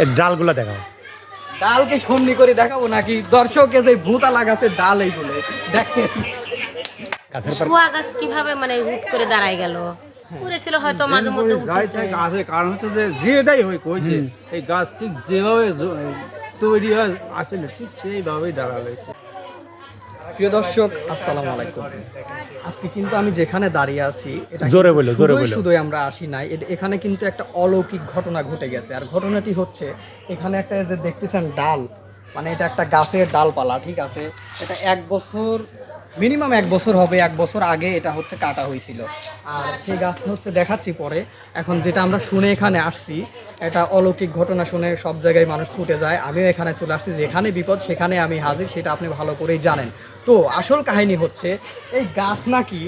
এর ডালগুলো দেখাও। ডালকে সন্ধি করে দেখাবো নাকি? দর্শকে যে ভূতা লাগাছে ডাল এইগুলো দেখেন। শোয়া গাছ কীভাবে মানে হুট করে দাঁড়ায় গেল? উড়েছিল হয়তো মাঝে মধ্যে উঠেছে। কারণ হচ্ছে যে যেটাই হয় কইছে এই গাছ ঠিক যেভাবে তৈরি হয় আসলে ঠিক সেইভাবেই দাঁড়াল। প্রিয় দর্শক আসসালামু আলাইকুম। আজকে কিন্তু আমি যেখানে দাঁড়িয়ে আছি এটা জোরে বলো, জোরে শুধুই বলো। শুধু আমরা আসি নাই। এখানে কিন্তু একটা অলৌকিক ঘটনা ঘটে গেছে। আর ঘটনাটি হচ্ছে এখানে একটা যে দেখতেছেন ডাল মানে এটা একটা গাছের ডালপালা ঠিক আছে? এটা এক বছর মিনিমাম এক বছর হবে, এক বছর আগে এটা হচ্ছে কাটা হয়েছিল। আর সেই গাছটা হচ্ছে দেখাচ্ছি পরে। এখন যেটা আমরা শুনে এখানে আসছি, এটা অলৌকিক ঘটনা শুনে সব জায়গায় মানুষ ছুটে যায়। আমিও এখানে চলে আসছি, যেখানে বিপদ সেখানে আমি হাজির, সেটা আপনি ভালো করেই জানেন। তো আসল কাহিনী হচ্ছে, এই গাছ নাকি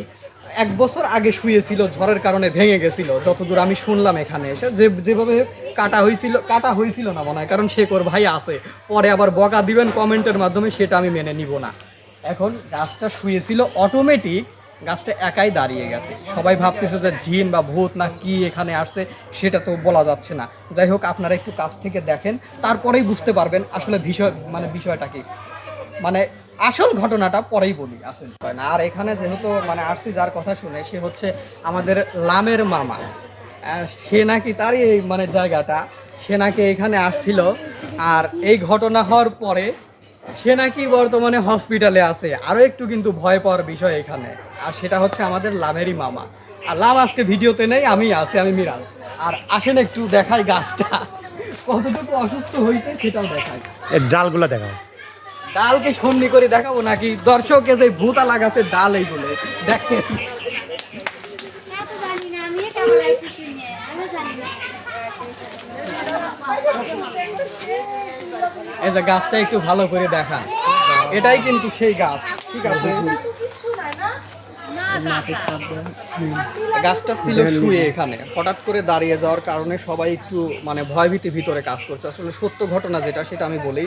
এক বছর আগে শুয়েছিল, ঝড়ের কারণে ভেঙে গেছিল। যতদূর আমি শুনলাম এখানে এসে, যে যেভাবে কাটা হয়েছিল কাটা হয়েছিল না মনে হয়, কারণ শেখর ভাই আছে। পরে আবার বকা দিবেন কমেন্টের মাধ্যমে, সেটা আমি মেনে নিব না। এখন গাছটা শুয়েছিল অটোমেটিক গাছটা একাই দাঁড়িয়ে গেছে। সবাই ভাবতেছে যে জিন বা ভূত না কি এখানে আসছে, সেটা তো বলা যাচ্ছে না। যাই হোক, আপনারা একটু কাছ থেকে দেখেন, তারপরেই বুঝতে পারবেন আসলে বিষয় মানে বিষয়টা কি। মানে আসল ঘটনাটা পরেই বলি, আসল না। আর এখানে যেহেতু মানে আসছি যার কথা শুনে, সে হচ্ছে আমাদের লামের মামা। সে নাকি তারই এই মানে জায়গাটা, সে নাকি এখানে আসছিল। আর এই ঘটনা হওয়ার পরে সে নাকি বর্তমানে হসপিটালে আছে। আরও একটু কিন্তু ভয় পাওয়ার বিষয় এখানে। আর সেটা হচ্ছে আমাদের লামেরই মামা। আর লাম আজকে ভিডিওতে নেই আমি আছি আমি মিরাল আর আসেন একটু দেখাই গাছটা। কতটুকু অসুস্থ হয়েছে সেটাও দেখাই। এর ডালগুলো দেখাও। ডালকে সন্নি করে দেখাবো নাকি? দর্শকে যে ভূতা লাগাছে ডাল এইগুলো। দেখেন। এই যে গাছটা একটু ভালো করে দেখান এটাই কিন্তু সেই গাছ ঠিক আছে? গাছটা ছিল শুয়ে এখানে। হঠাৎ করে দাঁড়িয়ে যাওয়ার কারণে সবাই একটু মানে ভয়ভীতি ভিতরে কাজ করছে। আসলে সত্য ঘটনা যেটা সেটা আমি বলি।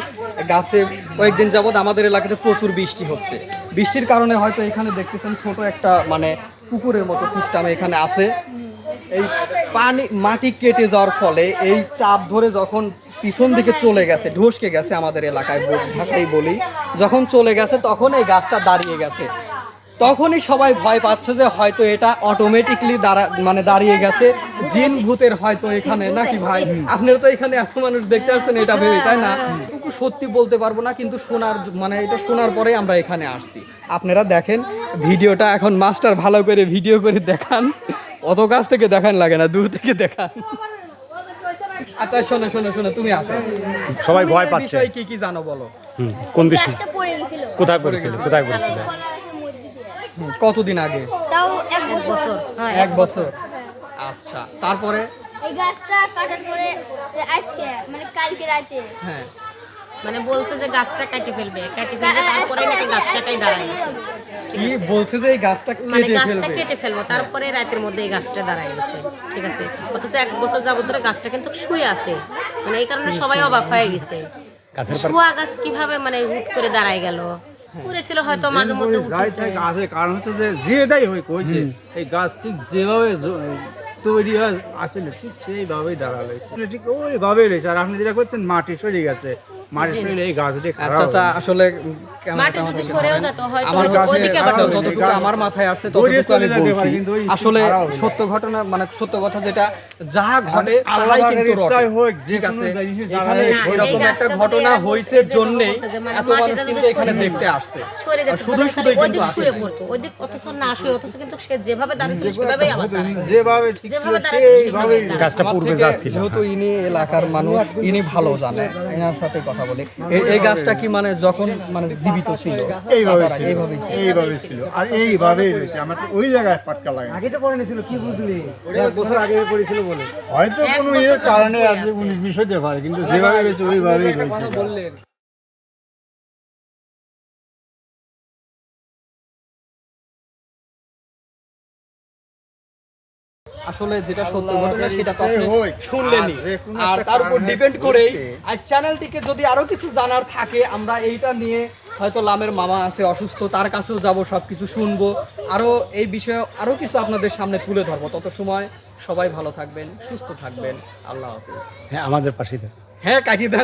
গাছে কয়েকদিন যাবৎ আমাদের এলাকাতে প্রচুর বৃষ্টি হচ্ছে। বৃষ্টির কারণে হয়তো এখানে দেখতেছেন ছোট একটা মানে পুকুরের মতো সিস্টেম এখানে আছে। এই পানি, মাটি কেটে যাওয়ার ফলে এই চাপ ধরে যখন পিছন দিকে চলে গেছে, ঢসকে গেছে আমাদের এলাকায় ভাষায় বলি, যখন চলে গেছে তখন এই গাছটা দাঁড়িয়ে গেছে। তখনই সবাই ভয় পাচ্ছে যে হয়তো এটা অটোমেটিকলি দাঁড়া মানে দাঁড়িয়ে গেছে, জিন ভূতের হয়তো এখানে, নাকি ভাই? আপনারা তো এখানে এত মানুষ দেখতে আসছেন, এটা ভেবে, তাই না? সত্যি বলতে পারব না, কিন্তু শোনার মানে এটা শোনার পরে আমরা এখানে আসছি। আপনারা দেখেন, ভিডিওটা এখন মাস্টার ভালো করে ভিডিও করে দেখান। অত কাছ থেকে দেখান লাগে না দূর থেকে দেখান। আচ্ছা শোনো শোনো শোনো তুমি আসো। সবাই ভয় পাচ্ছে। বিষয়ে কি কি জানো বলো? হুম, কোন দেশে? একটা পড়ে গেছিল কোথায় পড়েছিল? কোথায় পড়েছিল? কতদিন আগে? তাও এক বছর। হ্যাঁ এক বছর। আচ্ছা তারপরে? এই গাছটা কাটার পরে আজকে মানে কালকে রাতে। হ্যাঁ। মানে বলছে যে গাছটা কাটে ফেলবে কাটে ফেলবে তারপরে নাকি দাঁড়ায় গেছে। কি বলছে যে এই গাছটা মানে গাছটা কেটে ফেলব তারপরে রাতের মধ্যে এই গাছটা দাঁড়ায় গেছে। ঠিক আছে? অথচ এক বছর যাবত ধরে গাছটা কিন্তু শুয়ে আছে। মানে এই কারণে সবাই অবাক হয়ে গেছে। শোয়া গাছ কীভাবে মানে হুট করে দাঁড়ায় গেল? উড়েছিল হয়তো মাঝে মধ্যে যাই উঠেছে কারণ হচ্ছে যে যেটাই হয়ে কইছে এই গাছ ঠিক যেভাবে তৈরি হয় আসলে ঠিক সেইভাবেই দাঁড়াল। ঠিক ওইভাবেই রয়েছে। আর আপনি যেটা করছেন মাটি সরে গেছে। মাটি সরে এই গাছটি আচ্ছা খারাপ আচ্ছা আসলে মাটি যদি সরেও যেত হয়তো আমার ওইদিকে আবার যতটুকু আমার মাথায় আসছে ততটুকু আমি চলে যেতে পারে, বলছি আসলে সত্য ঘটনা মানে সত্য কথা যেটা যা ঘটে আল্লাহ কিন্তু রটে। হোক, ঠিক আছে? এখানে এরকম একটা ঘটনা এরা হয়েছে বলছে যে জন্যেই বলছে যে মানে এত মানুষ কিন্তু এখানে দেখতে আসছে। শুধুই ওই কিন্তু আসছে অথচ না অথচ কিন্তু সে যেভাবে দাঁড়িয়েছিল সেভাবেই আবার যেভাবে যেভাবে দাঁড়াইছে সেভাবেই গাছটা পূর্বে যা ছিল যেহেতু ইনি এলাকার মানুষ ইনি ভালো জানে এনার সাথে কথা বলি। বলে এই গাছটা কি মানে যখন মানে জীবিত ছিল? এইভাবে এইভাবে এইভাবেই এইভাবে ছিল। আর এইভাবেই রয়েছে। আমার ওই জায়গায় পাটকা লাগে আগে তো পড়ে ছিল কি বুঝলি? এক বছর আগে পড়েছিল বলে। হয়তো কোনো বছর ইয়ে কারণে আজকে। উনিশ বিশ হতে পারে কিন্তু যেভাবে রয়েছে ওইভাবেই রয়েছে। আসলে যেটা সত্য ঘটনা সেটা তো আপনি হোক, শুনলেনই। আর তার উপর ডিপেন্ড করেই আর চ্যানেলটিকে যদি আরও কিছু জানার থাকে আমরা এইটা নিয়ে হয়তো লামের মামা আছে অসুস্থ তার কাছেও যাব সব কিছু শুনব। আরও এই বিষয়ে আরও কিছু আপনাদের সামনে তুলে ধরবো। তত সময় সবাই ভালো থাকবেন সুস্থ থাকবেন। আল্লাহ হাফিজ। হ্যাঁ আমাদের থাকো হ্যাঁ কাটিয়ে দেন